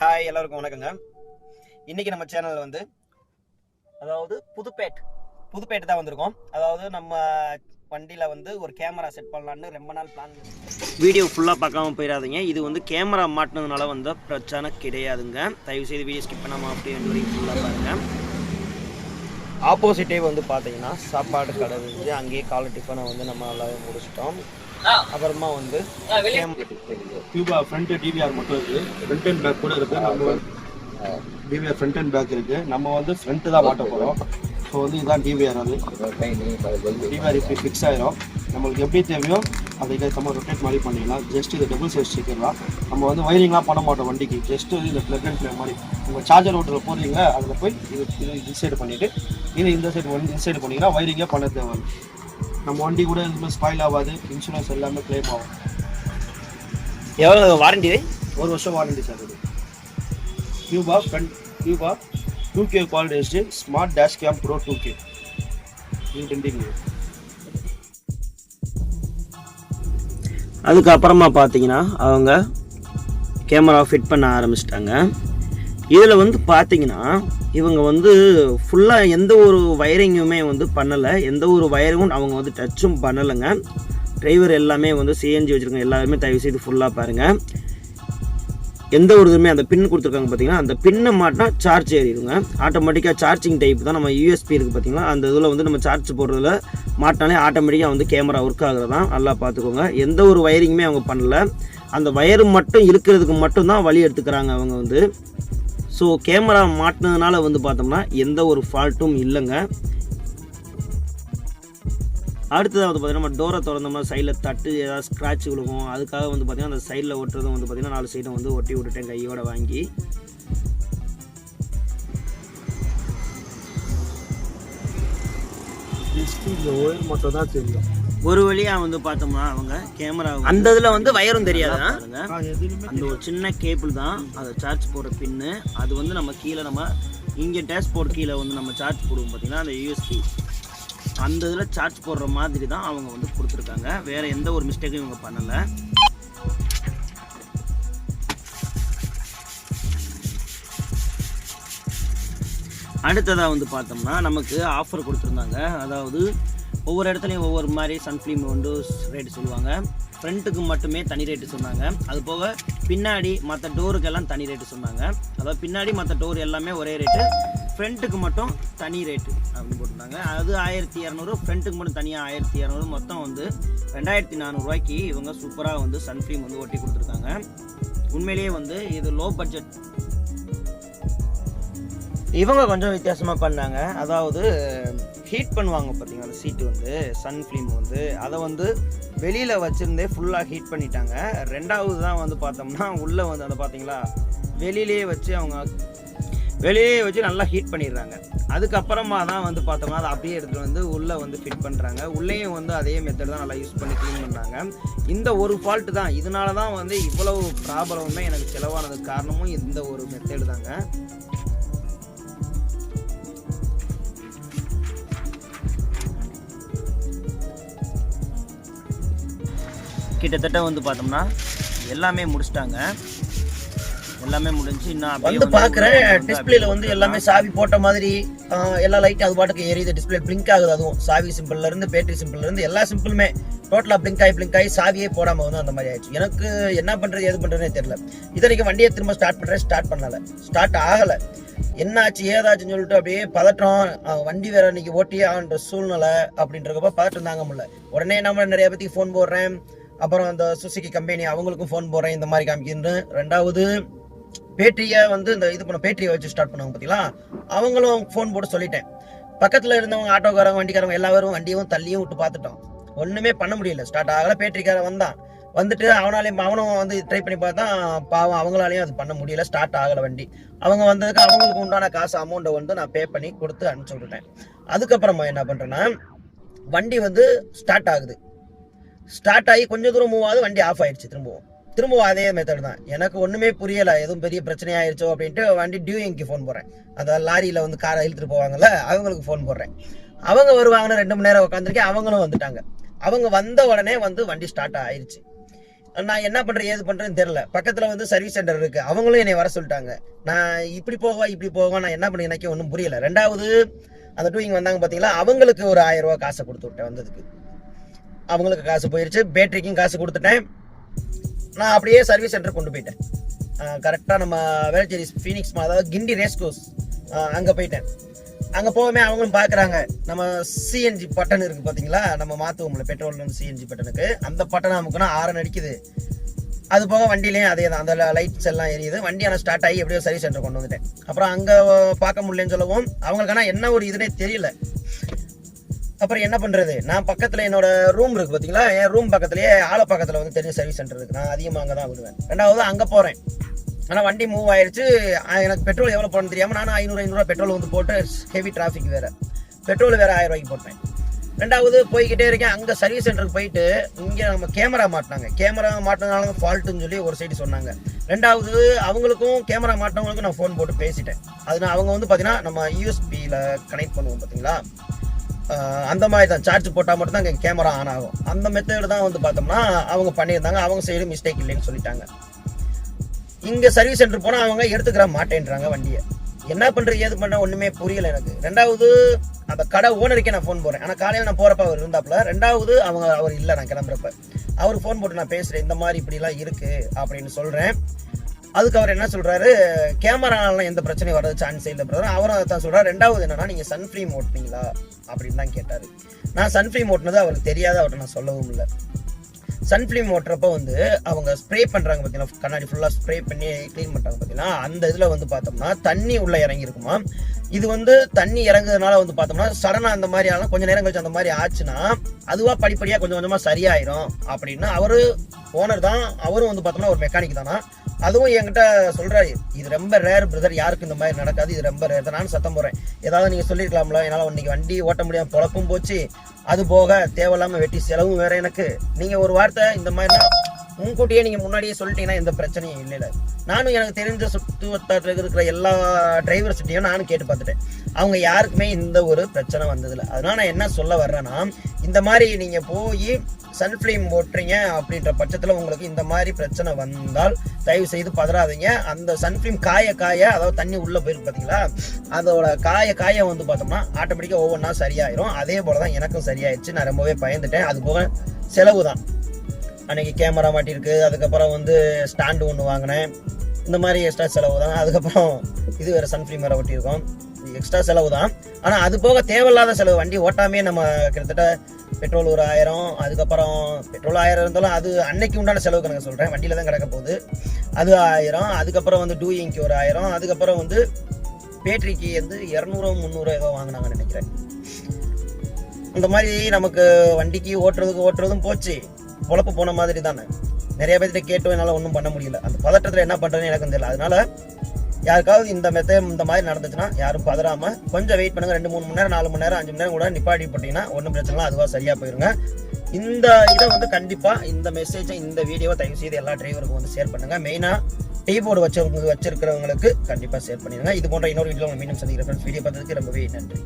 Hi எல்லாருக்கும் வணக்கங்க. இன்றைக்கி நம்ம சேனலில் வந்து அதாவது புதுப்பேட் புதுப்பேட்டு தான் வந்திருக்கோம். அதாவது நம்ம வண்டியில் வந்து ஒரு கேமரா செட் பண்ணலான்னு ரொம்ப நாள் பிளான் வீடியோ ஃபுல்லாக பார்க்காம போயிடாதீங்க இது வந்து கேமரா மாட்டினதுனால வந்த பிரச்சனை கிடையாதுங்க. தயவு செய்து வீடியோ ஸ்கிப் பண்ணாமல் அப்படியே வரைக்கும் ஃபுல்லாக பாருங்கள் ஆப்போசிட்டே வந்து பார்த்தீங்கன்னா சாப்பாடு கடை வந்து அங்கேயே காலை டிஃபனை வந்து நம்ம நல்லாவே முடிச்சிட்டோம். அப்புறமா வந்து கியூபா ஃப்ரண்ட் டிவிஆர் மட்டும் இருக்கு. ஃப்ரண்ட் அண்ட் பேக் கூட இருக்கு. நம்ம டிவிஆர் ஃப்ரண்ட் அண்ட் பேக் இருக்கு. நம்ம வந்து ஃப்ரண்ட் தான் மாட்ட போறோம். ஸோ வந்து இதுதான் டிவிஆர் அது. டிவிஆர் இப்படி ஃபிக்ஸ் ஆயிரும். நம்மளுக்கு எப்படி தேவையோ அதுக்கு ஏற்ற மாதிரி ரொட்டேட் மாதிரி பண்ணிக்கலாம் ஜஸ்ட் இது டபுள் சைஸ் ஸ்டிக்கர் தான். நம்ம வந்து வயரிங்லாம் பண்ண மாட்டோம் வண்டிக்கு. ஜஸ்ட் இந்த பிளக் அண்ட் ப்ளே மாதிரி. உங்கள் சார்ஜர் ஓட்டரில் போடுறீங்க அதில் போய் இது இது இந்த சைடு பண்ணிவிட்டு இது இந்த சைடு வந்து இந்த சைடு பண்ணிங்கன்னா வயரிங்கே பண்ண தேவை நம்ம வண்டி கூட எதுவுமே ஸ்பாயில் ஆகாது. இன்சூரன்ஸ் எல்லாமே க்ளைம் ஆகும். எவ்வளோ வாரண்டி ஒரு வருஷம் வாரண்டி சார் இது. Cuba front Cuba two K quality HD smart dash cam pro two K இது. அதுக்கப்புறமா பார்த்தீங்கன்னா அவங்க கேமரா ஃபிட் பண்ண ஆரம்பிச்சிட்டாங்க. இதில் வந்து பார்த்தீங்கன்னா இவங்க வந்து ஃபுல்லாக எந்த ஒரு வயரிங்குமே வந்து பண்ணலை. எந்த ஒரு வயரிங்கும் அவங்க வந்து டச்சும் பண்ணலைங்க. டிரைவர் எல்லாமே வந்து சிஎன்ஜி வச்சுருக்காங்க. எல்லாருமே தயவு செய்து ஃபுல்லாக பாருங்கள் எந்த ஒரு இதுவுமே அந்த பின் கொடுத்துருக்காங்க பார்த்தீங்கன்னா அந்த பின்னை மாட்டினா சார்ஜ் ஏறிடுங்க. ஆட்டோமேட்டிக்காக சார்ஜிங் டைப் தான் நம்ம யூஎஸ்பி இருக்குது பார்த்தீங்களா அந்த இதில் வந்து நம்ம சார்ஜ் போடுறதுல மாட்டினாலே ஆட்டோமேட்டிக்காக வந்து கேமரா ஒர்க் ஆகுறது? தான் நல்லா பார்த்துக்கோங்க எந்த ஒரு வயரிங்குமே அவங்க பண்ணல. அந்த வயரு மட்டும் இருக்கிறதுக்கு மட்டும்தான் வழி எடுத்துக்கிறாங்க அவங்க வந்து. ஸோ கேமரா மாட்டினதுனால வந்து பார்த்தோம்னா எந்த ஒரு ஃபால்ட்டும் இல்லைங்க. அடுத்ததாக வந்து பார்த்தீங்கன்னா நம்ம டோரை திறந்தோம்னா சைடில் தட்டு ஏதாவது ஸ்க்ராட்ச் விழுகும். அதுக்காக வந்து பார்த்தீங்கன்னா அந்த சைடில் ஒட்டுறதும் வந்து பார்த்தீங்கன்னா நாலு சைடும் வந்து ஒட்டி விட்டுட்டேன் கையோட வாங்கி. ஜஸ்ட் இந்த ஒயர் மட்டும் தான் தெரியும். ஒரு வழியாக வந்து பார்த்தோம்னா அவங்க கேமரா அந்த இதில் வந்து வயரும் எதுவுமே அந்த ஒரு சின்ன கேபிள் தான். அதை சார்ஜ் போடுற பின்னு அது வந்து நம்ம கீழே நம்ம இங்கே டேஷ்போர்ட் கீழே வந்து நம்ம சார்ஜ் போடுவோம் பார்த்தீங்கன்னா அந்த யூஎஸ்பி அந்த இதில் சார்ஜ் போடுற மாதிரி தான் அவங்க வந்து கொடுத்துருக்காங்க. வேற எந்த ஒரு மிஸ்டேக்கும் இவங்க பண்ணலை. அடுத்ததாக வந்து பார்த்தோம்னா நமக்கு ஆஃபர் கொடுத்துருந்தாங்க. அதாவது ஒவ்வொரு இடத்துலையும் ஒவ்வொரு மாதிரி சன்ஃப்ளீம் வந்து ரேட்டு சொல்லுவாங்க. ஃப்ரண்ட்டுக்கு மட்டுமே தனி ரேட்டு சொன்னாங்க. அது போக பின்னாடி மற்ற டோருக்கெல்லாம் தனி ரேட்டு சொன்னாங்க. அதாவது பின்னாடி மற்ற டோர் எல்லாமே ஒரே ரேட்டு ஃப்ரண்ட்டுக்கு மட்டும் தனி ரேட்டு அப்படின்னு போட்டிருந்தாங்க. அது ஆயிரத்தி இரநூறு ஃப்ரண்ட்டுக்கு மட்டும் தனியாக ஆயிரத்தி இரநூறு. மொத்தம் வந்து ரெண்டாயிரத்தி நானூறுரூவாய்க்கு இவங்க சூப்பராக வந்து சன்ஃப்ளீம் வந்து ஒட்டி கொடுத்துருக்காங்க. உண்மையிலேயே வந்து இது லோ பட்ஜெட் இவங்க கொஞ்சம் வித்தியாசமாக பண்ணாங்க. அதாவது ஹீட் பண்ணுவாங்க பார்த்தீங்களா அந்த சீட்டு வந்து சன் ஃபிலிம் வந்து அதை வந்து வெளியில் வச்சுருந்தே ஃபுல்லாக ஹீட் பண்ணிட்டாங்க. ரெண்டாவது தான் வந்து பார்த்தோம்னா உள்ளே வந்து அதை பார்த்தீங்களா வெளியிலேயே வச்சு அவங்க வெளியே வச்சு நல்லா ஹீட் பண்ணிடுறாங்க. அதுக்கப்புறமா தான் வந்து பார்த்தோம்னா அதை அப்படியே எடுத்துகிட்டு வந்து உள்ளே வந்து ஃபிட் பண்ணுறாங்க உள்ளேயும் வந்து அதே மெத்தட் தான் நல்லா யூஸ் பண்ணி க்ளீன் பண்ணாங்க. இந்த ஒரு ஃபால்ட்டு தான். இதனால தான் வந்து இவ்வளவு ப்ராப்ளமுமே எனக்கு செலவானதுக்கு காரணமும் இந்த ஒரு மெத்தடு தாங்க. கிட்டத்தட்ட வந்து பார்த்தோம்னா எல்லாமே முடிச்சிட்டாங்க. எல்லாமே முடிஞ்சு இன்னும் வந்து பாக்குறேன் வந்து டிஸ்பிளேல வந்து எல்லாமே சாவி போட்ட மாதிரி எல்லா லைட்டும் அது பாட்டுக்கு எரியுது டிஸ்பிளே பிளிங்க் ஆகுது அதுவும். சாவி சிம்பிள்ல இருந்து பேட்டரி சிம்பிள்ல இருந்து எல்லா சிம்பிளுமே டோட்டலா பிளிங்க் ஆகி பிளிங்க் ஆகி சாவியே போடாம வந்து அந்த மாதிரி ஆயிடுச்சு. எனக்கு என்ன பண்றது எது பண்றதுனே தெரியல. இதனைக்கு வண்டியை திரும்ப ஸ்டார்ட் பண்றேன் ஸ்டார்ட் பண்ணல. ஸ்டார்ட் ஆகல. என்னாச்சு ஏதாச்சுன்னு சொல்லிட்டு அப்படியே பதட்டம் வண்டி வேற இன்னைக்கு ஓட்டியே ஆன்ற சூழ்நிலை அப்படின்றப்ப பதட்டம் தாங்க முடியல. உடனே நம்ம நிறைய பேத்துக்கு ஃபோன் போடுறேன். அப்புறம் அந்த சுசுகி கம்பெனி அவங்களுக்கும் ஃபோன் போடுறேன் இந்த மாதிரி காமிக்கின்னு ரெண்டாவது பேட்டரியை வந்து இந்த இது பண்ண பேட்டரியை வச்சு ஸ்டார்ட் பண்ணுவாங்க பார்த்தீங்களா அவங்களும் ஃபோன் போட்டு சொல்லிட்டேன். பக்கத்தில் இருந்தவங்க ஆட்டோக்காரங்க வண்டிக்காரங்க எல்லாரும் வண்டியும் தள்ளியும் விட்டு பார்த்துட்டோம். ஒன்றுமே பண்ண முடியல. ஸ்டார்ட் ஆகல பேட்டரிக்காரன் வந்தான். வந்துட்டு அவனாலையும் அவனும் வந்து ட்ரை பண்ணி பார்த்தா பாவம் அவங்களாலையும் அது பண்ண முடியல. ஸ்டார்ட் ஆகலை வண்டி. அவங்க வந்ததுக்கு அவங்களுக்கு உண்டான காசு அமௌண்ட்டை வந்து நான் பே பண்ணி கொடுத்து அனுப்பிச்சு விட்டுட்டேன். அதுக்கப்புறமா என்ன பண்ணுறேன்னா வண்டி வந்து ஸ்டார்ட் ஆகுது. ஸ்டார்ட் ஆகி கொஞ்சம் தூரம் மூவ் ஆகுது வண்டி ஆஃப் ஆயிடுச்சு திரும்பவும். திரும்பவும் அதே மெத்தட் தான். எனக்கு ஒன்றுமே புரியல எதுவும் பெரிய பிரச்சனை ஆயிடுச்சோ அப்படின்ட்டு வண்டி டியூயிங்க்கு ஃபோன் போடுறேன். அந்த லாரியில வந்து காரை இழுத்துட்டு போவாங்கல்ல அவங்களுக்கு ஃபோன் போடுறேன். அவங்க வருவாங்கன்னு ரெண்டு மணி நேரம் உட்காந்துருக்கேன் அவங்களும் வந்துட்டாங்க. அவங்க வந்த உடனே வந்து வண்டி ஸ்டார்ட் ஆயிடுச்சு நான் என்ன பண்ணுறேன் ஏது பண்ணுறேன்னு தெரியல. பக்கத்தில் வந்து சர்வீஸ் சென்டர் இருக்குது அவங்களும் என்னை வர சொல்லிட்டாங்க. நான் இப்படி போவா இப்படி போவா நான் என்ன பண்ணி எனக்கே ஒன்றும் புரியலை. ரெண்டாவது அந்த டூயிங் வந்தாங்க பார்த்தீங்களா அவங்களுக்கு ஒரு ஆயிரம் ரூபா காசை கொடுத்து விட்டேன் வந்ததுக்கு. அவங்களுக்கு காசு போயிடுச்சு பேட்டரிக்கும் காசு கொடுத்துட்டேன். நான் அப்படியே சர்வீஸ் சென்டர் கொண்டு போயிட்டேன். கரெக்டாக நம்ம வேளச்சேரி ஃபீனிக்ஸ் அதாவது கிண்டி ரேஸ் கோர்ஸ் அங்கே போயிட்டேன். அங்கே போகவே அவங்களும் பார்க்குறாங்க நம்ம சிஎன்ஜி பட்டன் இருக்குது பார்த்தீங்களா நம்ம மாற்றுவோம்ல பெட்ரோல் சிஎன்ஜி பட்டனுக்கு. அந்த பட்டனை அமுக்குனா ஆரன் அடிக்குது. அது போக வண்டியிலையும் அதே தான் அந்த லைட்ஸ் எல்லாம் எரியுது. வண்டி ஆனால் ஸ்டார்ட் ஆகி எப்படியோ சர்வீஸ் சென்டர் கொண்டு வந்துட்டேன். அப்புறம் அங்கே பார்க்க முடியலன்னு சொல்லவும். அவங்களுக்கு ஆனால் என்ன ஒரு இதுனே தெரியல. அப்புறம் என்ன பண்ணுறது நான் பக்கத்தில் என்னோட ரூம் இருக்குது பார்த்தீங்களா என் ரூம் பக்கத்துலேயே ஆளை பக்கத்தில் வந்து தெரிஞ்ச சர்வீஸ் சென்டர் இருக்குது நான் அதிகமாக அங்கே தான் விடுவேன். ரெண்டாவது அங்கே போகிறேன் ஆனால் வண்டி மூவ் ஆயிடுச்சு எனக்கு பெட்ரோல் எவ்வளோ போடணும் தெரியாம நானும் ஐநூறு ஐநூறுவா பெட்ரோல் வந்து போட்டு ஹெவி டிராஃபிக் வேறு. பெட்ரோல் வேறு ஆயிரம் ரூபாய்க்கு போட்டேன். ரெண்டாவது போய்கிட்டே இருக்கேன். அங்கே சர்வீஸ் சென்டருக்கு போயிட்டு இங்கே நம்ம கேமரா மாட்டினாங்க. கேமரா மாட்டினாலும் ஃபால்ட்டுன்னு சொல்லி ஒரு சைடு சொன்னாங்க. ரெண்டாவது அவங்களுக்கும் கேமரா மாட்டினவங்களுக்கும் நான் ஃபோன் போட்டு பேசிட்டேன். அதனால் அவங்க வந்து பார்த்தீங்கன்னா நம்ம யூஎஸ்பியில் கனெக்ட் பண்ணுவோம் பார்த்தீங்களா அந்த மாதிரி தான். சார்ஜ் போட்டால் மட்டும் தான் இங்கே கேமரா ஆன் ஆகும். அந்த மெத்தடு தான் வந்து பார்த்தோம்னா அவங்க பண்ணியிருந்தாங்க. அவங்க சைடு மிஸ்டேக் இல்லைன்னு சொல்லிட்டாங்க. இங்கே சர்வீஸ் சென்டர் போனால் அவங்க எடுத்துக்கிற மாட்டேன்றாங்க வண்டியை. என்ன பண்ணுறது ஏது பண்ண ஒன்றுமே புரியல எனக்கு. ரெண்டாவது அந்த கடை ஓனருக்கே நான் ஃபோன் போடுறேன். ஆனால் காலையில் நான் போகிறப்ப அவர் இருந்தாப்புல ரெண்டாவது அவங்க அவர் இல்லை நான் கிளம்புறப்ப. அவர் ஃபோன் போட்டு நான் பேசுகிறேன் இந்த மாதிரி இப்படிலாம் இருக்குது அப்படின்னு சொல்கிறேன் அதுக்கு அவர் என்ன சொல்றாரு? கேமராலாம் எந்த பிரச்சனையும் வர்றது சான்ஸ் இல்லை பிரதர் அவரும் அதை தான் சொல்றாரு. ரெண்டாவது என்னன்னா நீங்க ஃப்ரீம் ஓட்டுனீங்களா? அப்படின்னு தான் கேட்டாரு. நான் ஃப்ரீம் ஓட்டுனது அவருக்கு தெரியாத அவர்கிட்ட நான் சொல்லவும் இல்லை. சன்ஃபிலிம் ஓட்டுறப்ப வந்து அவங்க ஸ்ப்ரே பண்ணுறாங்க பார்த்தீங்கன்னா கண்ணாடி ஃபுல்லாக ஸ்ப்ரே பண்ணி க்ளீன் பண்ணுறாங்க பார்த்தீங்கன்னா அந்த இதில் வந்து பார்த்தோம்னா தண்ணி உள்ளே இறங்கியிருக்குமா? இது வந்து தண்ணி இறங்குறதுனால வந்து பார்த்தோம்னா சடனாக அந்த மாதிரி ஆனால் கொஞ்ச நேரம் கழிச்சு அந்த மாதிரி ஆச்சுன்னா அதுவாக படிப்படியாக கொஞ்சம் கொஞ்சமாக சரியாயிரும் அப்படின்னு அவர் ஓனர் தான் அவரும் வந்து பார்த்தோம்னா ஒரு மெக்கானிக் தானா? அதுவும் என்கிட்ட சொல்றாரு இது ரொம்ப ரேர் பிரதர் யாருக்கு இந்த மாதிரி நடக்காது. இது ரொம்ப ரேர் தான் நானும் சத்தம் போறேன் ஏதாவது நீங்க சொல்லிருக்கலாம்ல என்னால இன்னைக்கு வண்டி ஓட்ட முடியாம பொழப்பும் போச்சு. அது போக தேவையில்லாம வெட்டி செலவும் வேற எனக்கு. நீங்க ஒரு வார்த்தை இந்த மாதிரினா முன்கூட்டியே நீங்கள் முன்னாடியே சொல்லிட்டீங்கன்னா எந்த பிரச்சனையும் இல்லை நானும் எனக்கு தெரிஞ்ச சுற்று வட்டாரத்தில் இருக்கிற எல்லா டிரைவர்ஸ்கிட்டையும் நானும் கேட்டு பார்த்துட்டேன். அவங்க யாருக்குமே இந்த ஒரு பிரச்சனை வந்ததில்லை. அதனால் நான் என்ன சொல்ல வர்றேன்னா இந்த மாதிரி நீங்கள் போய் சன்ஃப்ளேம் ஓட்டுறீங்க அப்படின்ற பட்சத்தில் உங்களுக்கு இந்த மாதிரி பிரச்சனை வந்தால் தயவு செய்து பதறாதீங்க. அந்த சன்ஃப்ளேம் காய காய அதாவது தண்ணி உள்ளே போயிருக்கு பார்த்தீங்களா அதோட காய காய வந்து பார்த்தோம்னா ஆட்டோமேட்டிக்காக ஒவ்வொன்றா சரியாயிரும். அதே போல் தான் எனக்கும் சரியாயிடுச்சு. நான் ரொம்பவே பயந்துட்டேன். அது போக செலவு தான் அன்றைக்கி கேமரா மாட்டியிருக்கு அதுக்கப்புறம் வந்து ஸ்டாண்டு ஒன்று வாங்கினேன். இந்த மாதிரி எக்ஸ்ட்ரா செலவு தான். அதுக்கப்புறம் இது வேறு சன்ஃப்ளீம் வேறு ஒட்டியிருக்கோம். எக்ஸ்ட்ரா செலவு தான். ஆனால் அது போக தேவையில்லாத செலவு. வண்டி ஓட்டாமே நம்ம கிட்டத்தட்ட பெட்ரோல் ஒரு ஆயிரம் அதுக்கப்புறம் பெட்ரோல் ஆயிரம் இருந்தாலும் அது அன்னைக்கு உண்டான செலவு கணக்கு சொல்கிறேன் வண்டியில் தான் கிடக்க போகுது. அது ஆயிரம் அதுக்கப்புறம் வந்து டூயிங்க்கு ஒரு ஆயிரம் அதுக்கப்புறம் வந்து பேட்டரிக்கு வந்து இரநூறு முந்நூறு ஏதோ வாங்கினாங்கன்னு நினைக்கிறேன். இந்த மாதிரி நமக்கு வண்டிக்கு ஓட்டுறதுக்கு ஓட்டுறதும் போச்சு. பொழப்பு போன மாதிரி தானே. நிறைய பேர்கிட்ட கேட்டும் என்னால் ஒன்றும் பண்ண முடியல. அந்த பதட்டத்தில் என்ன பண்ணுறதுன்னு எனக்கு தெரியல. அதனால யாருக்காவது இந்த மெத்த இந்த மாதிரி நடந்துச்சுன்னா யாரும் பதறாமல் கொஞ்சம் வெயிட் பண்ணுங்க. ரெண்டு மூணு மணி நேரம் நாலு மணி நேரம் அஞ்சு மணி நேரம் கூட நிப்பாட்டி போட்டிங்கன்னா ஒன்றும் பிரச்சனை இல்லை. அதுவாக சரியாக போயிருங்க. இந்த இதை வந்து கண்டிப்பாக இந்த மெசேஜை இந்த வீடியோவை தயவு செய்து எல்லா டிரைவருக்கும் வந்து ஷேர் பண்ணுங்கள் மெயினாக டீ போர்டு வச்சவங்க வச்சிருக்கிறவங்களுக்கு கண்டிப்பாக ஷேர் பண்ணிடுங்க. இது போன்ற இன்னொரு வீடியோ மீண்டும் சந்திக்கிறேன் ஃப்ரெண்ட்ஸ் வீடியோ பார்த்ததுக்கு ரொம்பவே நன்றி.